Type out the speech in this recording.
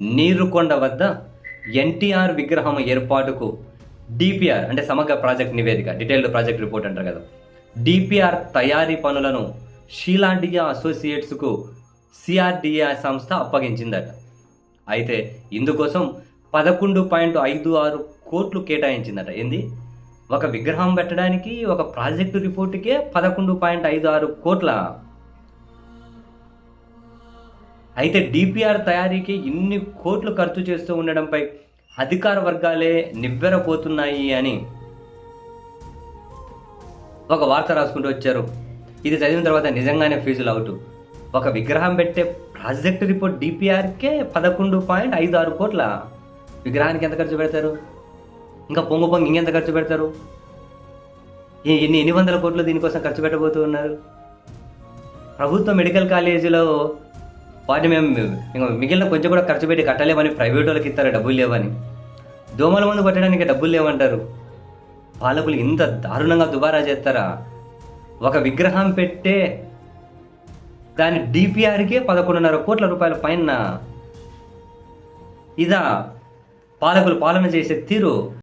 నీరుకొండ వద్ద ఎన్టీఆర్ విగ్రహం ఏర్పాటుకు డిపిఆర్ అంటే సమగ్ర ప్రాజెక్ట్ నివేదిక డీటెయిల్డ్ ప్రాజెక్ట్ రిపోర్ట్ అంటారు కదా. డిపిఆర్ తయారీ పనులను షీలాండియా అసోసియేట్స్కు సిఆర్డిఏ సంస్థ అప్పగించిందట. అయితే ఇందుకోసం పదకొండు పాయింట్ ఐదు ఆరు కోట్లు కేటాయించిందట. ఏంది? ఒక విగ్రహం పెట్టడానికి ఒక ప్రాజెక్టు రిపోర్టుకే పదకొండు పాయింట్ ఐదు ఆరు కోట్ల అయితే డిపిఆర్ తయారీకి ఇన్ని కోట్లు ఖర్చు చేస్తూ ఉండడంపై అధికార వర్గాలే నివ్వెరపోతున్నాయి అని ఒక వార్త రాసుకుంటూ వచ్చారు. ఇది చదివిన తర్వాత నిజంగానే ఫీజులు అవుట్. ఒక విగ్రహం పెట్టే ప్రాజెక్ట్ రిపోర్ట్ డిపిఆర్కే పదకొండు పాయింట్ ఐదు ఆరు కోట్ల. విగ్రహానికి ఎంత ఖర్చు పెడతారు? ఇంకా పొంగు పొంగు ఇంకెంత ఖర్చు పెడతారు? ఎన్ని ఎన్ని వందల కోట్లు దీనికోసం ఖర్చు పెట్టబోతున్నారు? ప్రభుత్వ మెడికల్ కాలేజీలో వాటిని మేము ఇంకా మిగిలిన కొంచెం కూడా ఖర్చు పెట్టి కట్టలేమని ప్రైవేట్ వాళ్ళకి ఇస్తారు డబ్బులు లేవని? దోమల మందు కొట్టడానికి డబ్బులు లేవంటారు. పాలకులు ఇంత దారుణంగా దుబారా చేస్తారా? ఒక విగ్రహం పెట్టే దాని డిపిఆర్కే పదకొండున్నర కోట్ల రూపాయల పైన ఇదా పాలకులు పాలన చేసే తీరు.